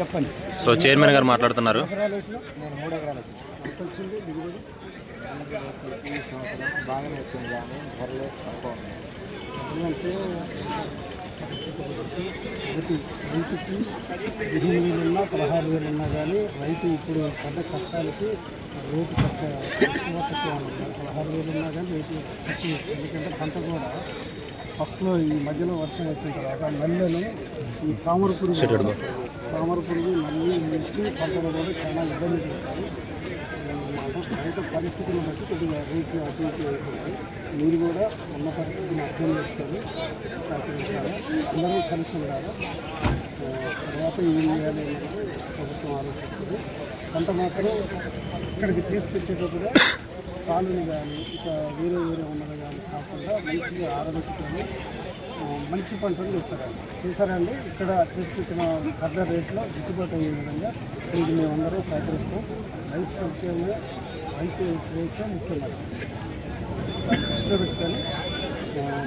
చెప్పండి. So chairman గారు మాట్లాడుతున్నారు. బాగానే వచ్చింది కానీ ధరలే తక్కువ ఎందుకంటే రైతుకి పదిహేను వేలు ఉన్నా పదహారు వేలు ఉన్నా కానీ రైతు ఇప్పుడు పడ్డ కష్టాలకి రేటు తక్కువ తక్కువ పదహారు వేలు ఉన్నా కానీ తక్కువ ఎందుకంటే పంట కూడా ఫస్ట్లో ఈ మధ్యలో వర్షం వచ్చిన తర్వాత నల్లను ఈ తామర పురుగు తామర పురుగు నల్లి మిర్చి పంటలు కూడా చాలా ఇబ్బంది పెడతాయి రైతు పరిస్థితిని బట్టి కొద్దిగా రేట్లు అటు ఇటు మీరు కూడా ఉన్న పరిస్థితిని అర్థం చేసుకొని సహకరించాలి. అందరూ కలిసి ఉండాలి. తర్వాత ఏం చేయాలి అనేది ప్రభుత్వం ఆలోచిస్తుంది. పంట మాత్రం ఇక్కడికి తీసుకొచ్చేటప్పుడు పాలుని కానీ ఇక వేరే వేరే ఉన్నది కానీ కాకుండా మంచిగా ఆరబెట్టుకొని మంచి పంటలు చేస్తారండి చేశారండి ఇక్కడ తీసుకొచ్చిన పెద్ద రేట్లో గిట్టుబాటు అయ్యే విధంగా ఇది మేమందరం సహకరిస్తాం రైతు సంక్షేమమే రైతు శ్రేయస్సే ముఖ్యమైనది దృష్టిలో పెట్టుకొని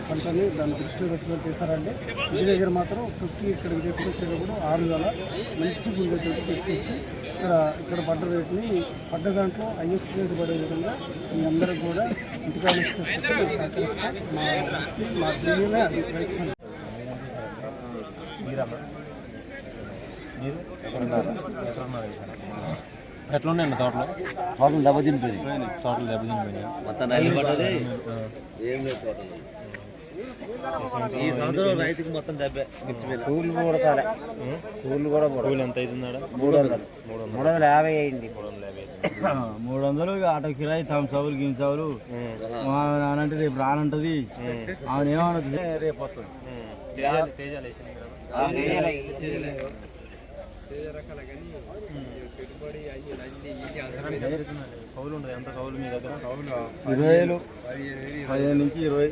పంటని దాన్ని దృష్టిలో పెట్టుకొని చేశారండి. ఇంటి దగ్గర మాత్రం కుక్కి ఇక్కడికి తీసుకొచ్చేటప్పుడు ఆరు వేల. మంచి గుండెతోటి తీసుకొచ్చి ఇక్కడ ఇక్కడ పడ్డ రేటుని పడ్డ దాంట్లో హైయెస్ట్ రేటు పడే విధంగా మీ అందరూ కూడా ఇంటికాడ తీసుకొచ్చి మేము సహకరిస్తాం మా వృత్తి, మా ధ్యేయమే అది ఉన్నారు సంక్షేమం. ఎట్లున్నాయండి తోటలో? తోటలు దెబ్బతింటుంది తోటలు దెబ్బతినిపోయినాయి మొత్తం నల్లి పడ్డది. ఏం లేదు తోటలు. ఈ సంవత్సరం రైతుకి మొత్తం దెబ్బే. కూలి కూడా చాలే కూలి కూడా కూలి ఎంత అవుతుందా మూడు వందలు. మూడు వందల యాభై అయింది. మూడు వందలు ఆటో కిరాయి తమ సవులు గిమ్ సవులు. అనంటే రేపు రానంటది. ఆమె ఏమన్నది రేపు వస్తుంది. కౌలు ఉండదు. ఎంత కౌలు మీ దగ్గర? కౌలు ఇరవై వేలు పదిహేను నుంచి ఇరవై.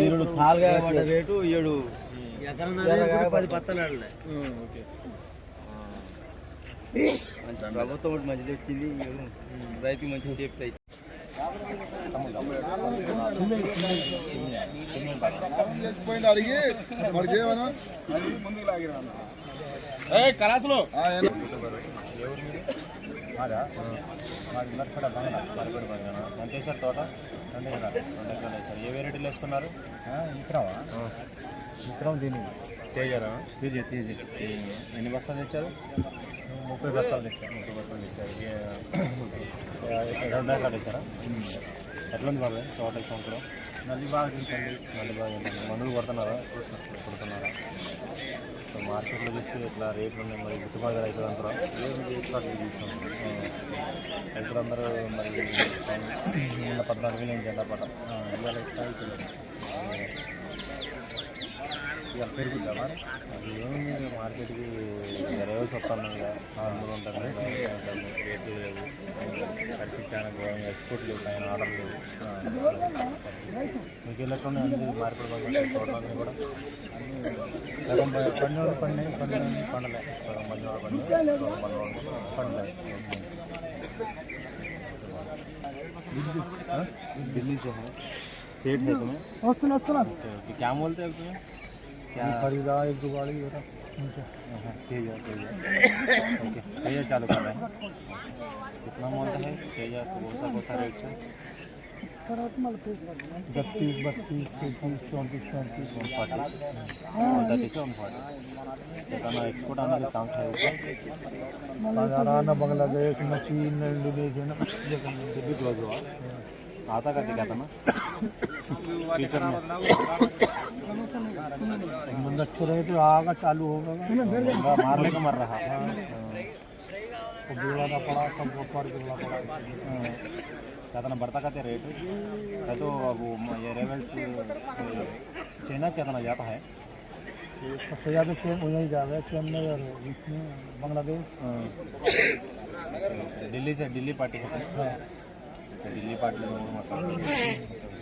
మీరు నాలుగా పడ్డ రేటు ఏడు. ఎకరం పది పత్తలు ఆడలే. ప్రభుత్వం ఒకటి మంచిది వచ్చింది రైతు మంచి సేఫ్టీ అయితే. మాదా? మాది నర్పడ బంగాళ మరపడి బంగాళ ఎంత వేసారు తోట రెండు ఎకరాలు రెండు ఎకరాలు వేసారు ఏ వెరైటీలు వేసుకున్నారు? విక్రమా? విక్రమ్ దీని తేజరా? తేజ తేజ. ఎన్ని బస్తాలు తెచ్చారు? ముప్పై బస్తాలు తెచ్చారు. ముప్పై బస్తాలు తెచ్చారు. రెండు ఎకరాలు తెచ్చారా? ఎట్లుంది బాబాయ్ తోట ఈ సంవత్సరం? నల్లి బాగా తింటుంది మళ్ళీ బాగా తింటుంది మందులు కొడుతున్నారా? కొడుతున్నారా? సో మార్కెట్లో చూస్తే ఇట్లా రేట్లు ఉన్నాయి. మరి గిట్టుబాటు రైతులు అంటారా? ఏం చేసుకోవాలి తీసుకుంటాం రైతులందరూ మరి నిన్న పద్నాలుగు వేలు ఏం జెండా పడ ఇవాళ ఇట్లా ఇవాళ పెరుగుతుందా మరి అది ఏమి మార్కెట్కి ఇరవై వేలు వస్తాను కదా నార్మల్ ఉంటాను రేట్లు లేవు కలిసి చాలా ఘోరంగా ఎక్స్పోర్ట్ లేవు ఆయన ఆర్డర్ లేవు మీకు వెళ్ళకుండా అన్ని మార్కెట్ బాగా చూడడానికి కూడా సగం పండు పండి పండు పండలే సగం పండు పండు సగం పండు పండలే हाँ? दिल्ली से है सेठ है तुम्हें వస్తున్నా వస్తున్నా ओके ओके क्या बोलते हैं तुम्हें क्या खरीदा एक दो गाड़ी तेज है तेज है। ओके तेज चालू कर रहे हैं। कितना मोल है? तेज है तो बहुत सा बहुत सा रेट है। बत्तीस बत्तीस तैतीस चौंतीस चौंतीस one forty one forty export आने का चांस है ऊपर बाज़ार आना बांग्लादेश मशीन इंडोनेशिया से भी क्लोज हुआ। हाँ। आता का क्या था ना? में संबंध अच्छे रहे तो आगा चालू होगा बंदा मारने को मर रहा कब बिगड़ा पड़ा कब ऊपर बिगड़ा पड़ा. क्या था बढ़ता कहते रेट है तो वो ये रेवल्स चाइना कितना जाता है सबसे ज़्यादा चेन वहीं जा रहा है चेन्नई और इसमें बांग्लादेश। दिल्ली से दिल्ली पार्टी है। तो दिल्ली पार्टी में मतलब